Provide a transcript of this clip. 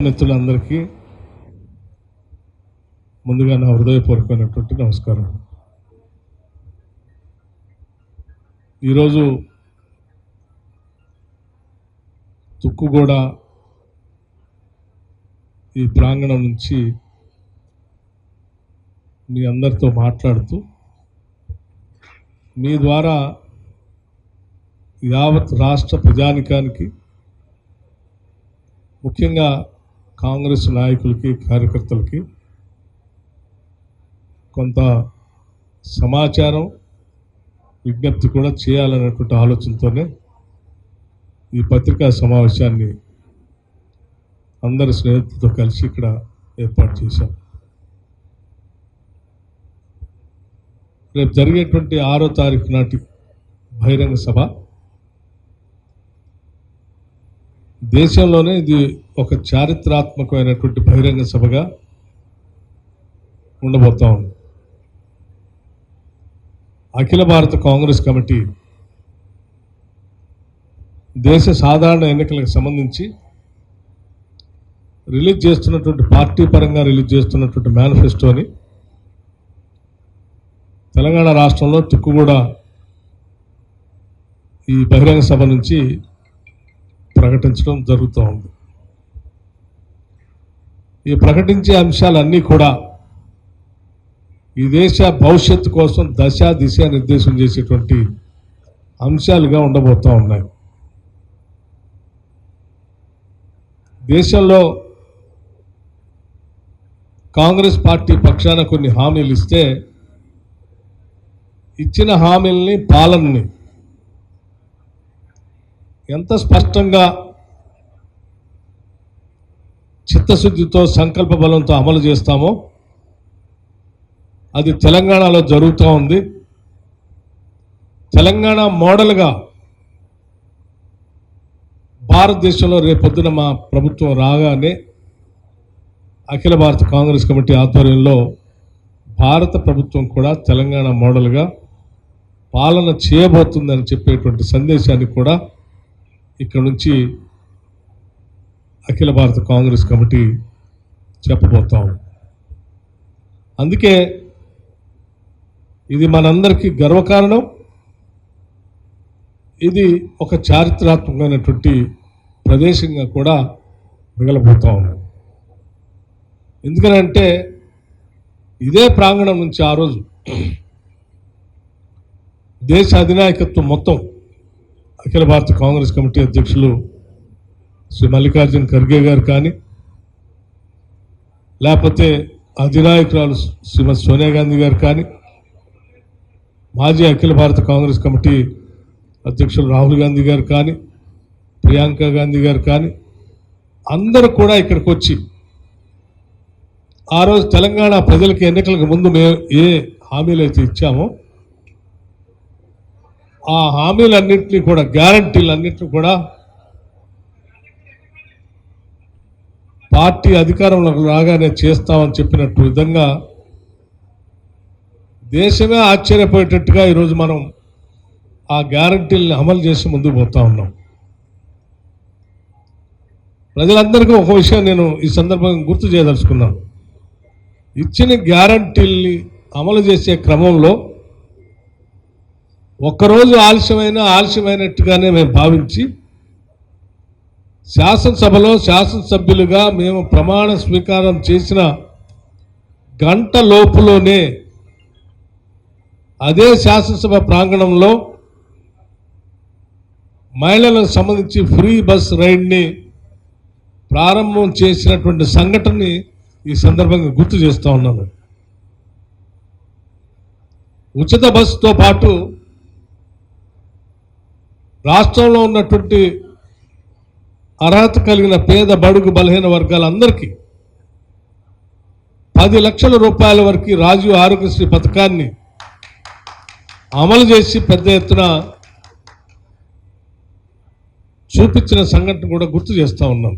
మిత్రులందరికీ ముందుగా నా హృదయపూర్వకమైనటువంటి నమస్కారం. ఈరోజు తుక్కుగూడ ఈ ప్రాంగణం నుంచి మీ అందరితో మాట్లాడుతూ మీ ద్వారా యావత్ రాష్ట్ర ప్రజానికానికి ముఖ్యంగా కాంగ్రెస్ నాయకులకి కార్యకర్తలకి కొంత సమాచారం విజ్ఞప్తి కూడా చేయాలనేటువంటి ఆలోచనతోనే ఈ పత్రికా సమావేశాన్ని అందరి స్నేహితులతో కలిసి ఇక్కడ ఏర్పాటు చేశాం. రేపు జరిగేటువంటి ఆరో తారీఖు నాటి బహిరంగ సభ. దేశంలోనే ఇది ఒక చారిత్రాత్మకమైనటువంటి బహిరంగ సభగా ఉండబోతా ఉంది. అఖిల భారత కాంగ్రెస్ కమిటీ దేశ సాధారణ ఎన్నికలకు సంబంధించి రిలీజ్ చేస్తున్నటువంటి పార్టీ పరంగా రిలీజ్ చేస్తున్నటువంటి మేనిఫెస్టోని తెలంగాణ రాష్ట్రంలో తుక్కుగూడ ఈ బహిరంగ సభ నుంచి ప్రకటించడం జరుగుతూ ఉంది. ఈ ప్రకటించే అంశాలన్నీ కూడా ఈ దేశ భవిష్యత్తు కోసం దశ దిశ నిర్దేశం చేసేటువంటి అంశాలుగా ఉండబోతూ ఉన్నాయి. దేశంలో కాంగ్రెస్ పార్టీ పక్షాన కొన్ని హామీలు ఇస్తే ఇచ్చిన హామీల్ని పాలనని ఎంత స్పష్టంగా చిత్తశుద్ధితో సంకల్ప బలంతో అమలు చేస్తామో అది తెలంగాణలో జరుగుతూ ఉంది. తెలంగాణ మోడల్గా భారతదేశంలో రేపొద్దున మా ప్రభుత్వం రాగానే అఖిల భారత కాంగ్రెస్ కమిటీ ఆధ్వర్యంలో భారత ప్రభుత్వం కూడా తెలంగాణ మోడల్గా పాలన చేయబోతుందని చెప్పేటువంటి సందేశాన్ని కూడా ఇక్కడ నుంచి అఖిల భారత కాంగ్రెస్ కమిటీ చెప్పబోతాం. అందుకే ఇది మనందరికీ గర్వకారణం. ఇది ఒక చారిత్రాత్మకమైనటువంటి ప్రదేశంగా కూడా మిగలబోతా. ఉన్నాం ఎందుకనంటే ఇదే ప్రాంగణం నుంచి ఆ రోజు దేశ అధినాయకత్వం మొత్తం అఖిల భారత కాంగ్రెస్ కమిటీ అధ్యక్షులు శ్రీ మల్లికార్జున ఖర్గే గారు కానీ లేకపోతే అధినాయకురాలు శ్రీమతి సోనియా గాంధీ గారు కానీ మాజీ అఖిల భారత కాంగ్రెస్ కమిటీ అధ్యక్షులు రాహుల్ గాంధీ గారు కానీ ప్రియాంక గాంధీ గారు కానీ అందరూ కూడా ఇక్కడికి వచ్చి ఆ రోజు తెలంగాణ ప్రజలకు ఎన్నికలకు ముందు మేము ఏ హామీలు అయితే ఇచ్చామో ఆ హామీలన్నింటినీ కూడా గ్యారంటీలన్నింటినీ కూడా పార్టీ అధికారంలోకి రాగానే చేస్తామని చెప్పినట్టు విధంగా దేశమే ఆశ్చర్యపోయేటట్టుగా ఈరోజు మనం ఆ గ్యారంటీలను అమలు చేసి ముందుకు పోతా ఉన్నాం. ప్రజలందరికీ ఒక విషయం నేను ఈ సందర్భంగా గుర్తు చేయదలుచుకున్నాను ఇచ్చిన గ్యారంటీల్ని అమలు చేసే క్రమంలో ఒక్కరోజు ఆలస్యమైన ఆలస్యమైనట్టుగానే మేము భావించి శాసనసభలో శాసనసభ్యులుగా మేము ప్రమాణ స్వీకారం చేసిన గంట లోపులోనే అదే శాసనసభ ప్రాంగణంలో మహిళలకు సంబంధించి ఫ్రీ బస్ రైడ్ని ప్రారంభం చేసినటువంటి సంఘటనని ఈ సందర్భంగా గుర్తు చేస్తూ ఉన్నాను. ఉచిత బస్సుతో పాటు రాష్ట్రంలో ఉన్నటువంటి అర్హత కలిగిన పేద బడుగు బలహీన వర్గాలందరికీ పది లక్షల రూపాయల వరకు రాజీవ్ ఆరోగ్యశ్రీ పథకాన్ని అమలు చేసి పెద్ద ఎత్తున చూపించిన సంఘటన కూడా గుర్తు చేస్తూ ఉన్నాం